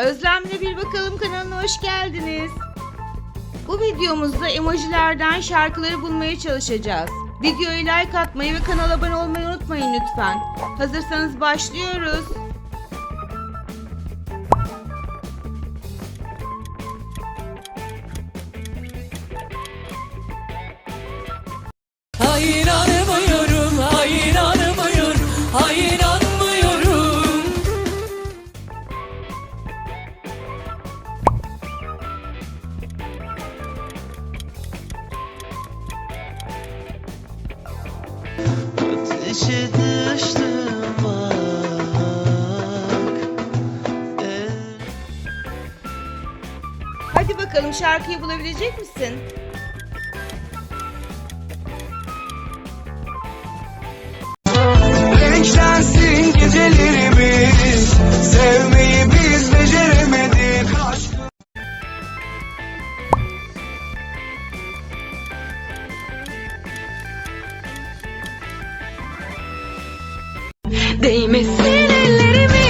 Özlem'le Bir Bakalım kanalına hoş geldiniz. Bu videomuzda emojilerden şarkıları bulmaya çalışacağız. Videoya like atmayı ve kanala abone olmayı unutmayın lütfen. Hazırsanız başlıyoruz. El Hadi bakalım şarkıyı bulabilecek misin? Değmesin ellerimiz.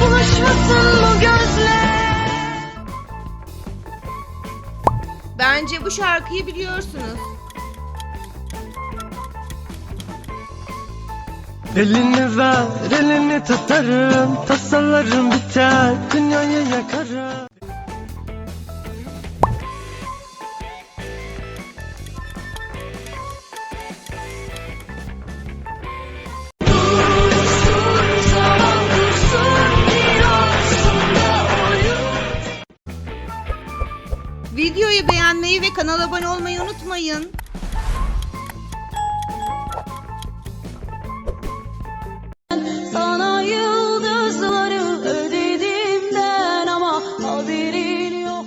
Bulaşmasın bu gözler. Bence bu şarkıyı biliyorsunuz. Elini ver elini tutarım. Tasalarım biter dünyayı yakarım Videoyu beğenmeyi ve kanala abone olmayı unutmayın. Sana yıldızları ödedimden ama haberin yok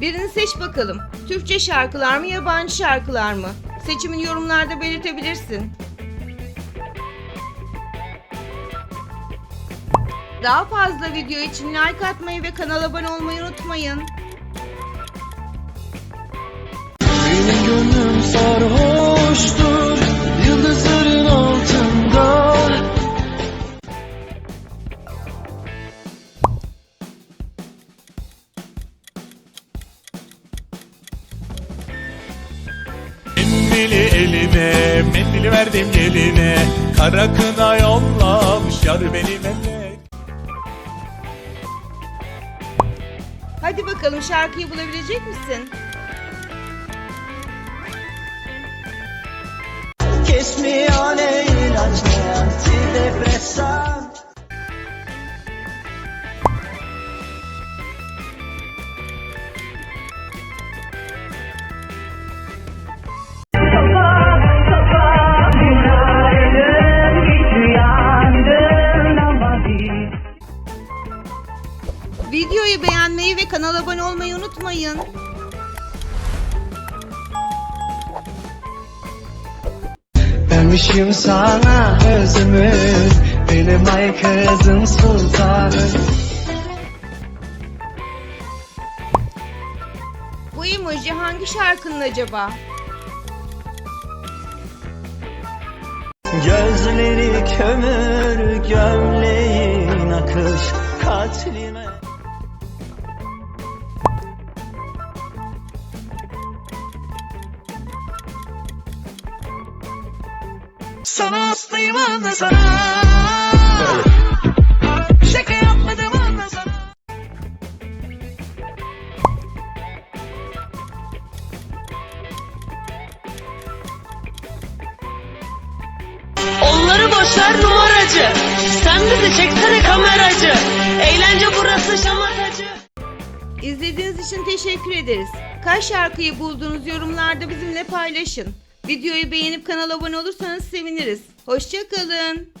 Birini seç bakalım. Türkçe şarkılar mı, yabancı şarkılar mı? Seçimini yorumlarda belirtebilirsin. Daha fazla video için like atmayı ve kanala abone olmayı unutmayın. Mendili eline, mendili verdim geline Kara kına yollamış yar beni melek Hadi bakalım şarkıyı bulabilecek misin? Kesmiyor ne ilaç Videoyu beğenmeyi ve kanala abone olmayı unutmayın. Vermişim sana özümü Benim ay kızım sultanım Bu emoji hangi şarkının acaba? Gözleri kömür gömleğin akış katlime Sana hastayım anla sana Şaka yapmadım anla sana Onları boşver numaracı. Sen bizi çeksene kameracı. Eğlence burası şamatacı. İzlediğiniz için teşekkür ederiz. Kaç şarkıyı bulduğunuz yorumlarda bizimle paylaşın. Videoyu beğenip kanala abone olursanız seviniriz. Hoşçakalın.